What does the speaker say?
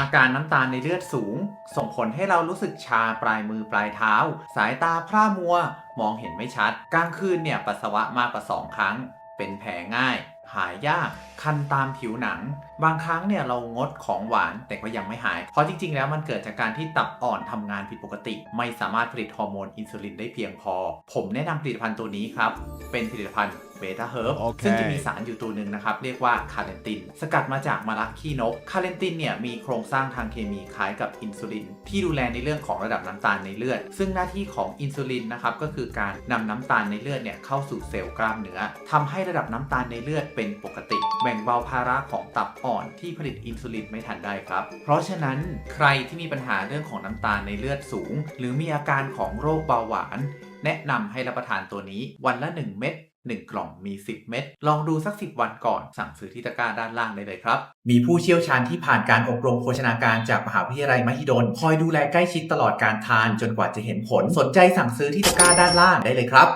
อาการน้ำตาลในเลือดสูง ส่งผลให้เรารู้สึกชาปลายมือปลายเท้า สายตาพร่ามัว มองเห็นไม่ชัด กลางคืนเนี่ยปัสสาวะมากกว่า 2 ครั้ง เป็นแผลง่าย หายยาก คันตามผิวหนัง บางครั้งเนี่ยเรางดของหวานแต่ก็ยังไม่หาย เพราะจริงๆ แล้วมันเกิดจากการที่ตับอ่อนทำงานผิดปกติ ไม่สามารถผลิตฮอร์โมนอินซูลินได้เพียงพอ ผมแนะนำผลิตภัณฑ์ตัวนี้ครับ เป็นผลิตภัณฑ์ เบต้าเฮิร์บโอเคซึ่งจะมีสารอยู่ตัวหนึ่งนะครับ เรียกว่าคาเลนติน สกัดมาจากมะระขี้นก คาเลนตินเนี่ยมีโครงสร้างทางเคมีคล้ายกับอินซูลิน ที่ดูแลในเรื่องของระดับน้ำตาลในเลือด ซึ่งหน้าที่ของอินซูลินนะครับก็คือการนำน้ำตาลในเลือดเนี่ยเข้าสู่เซลล์กล้ามเนื้อทำให้ระดับน้ำตาลในเลือดเป็นปกติ แบ่งเบาภาระของตับอ่อนที่ผลิตอินซูลินไม่ทันได้ครับ เพราะฉะนั้นใครที่มีปัญหาเรื่องของน้ำตาลในเลือดสูง หรือมีอาการของโรคเบาหวาน แนะนำให้รับประทานตัวนี้วันละ 1 เม็ด1 กล่องมี 10 เม็ด ลองดูสัก 10 วันก่อน สั่งซื้อที่ตะกร้าด้านล่างได้เลยครับ มีผู้เชี่ยวชาญที่ผ่านการอบรมโภชนาการจากมหาวิทยาลัยมหิดล คอยดูแลใกล้ชิดตลอดการทานจนกว่าจะเห็นผล สนใจสั่งซื้อที่ตะกร้าด้านล่างได้เลยครับ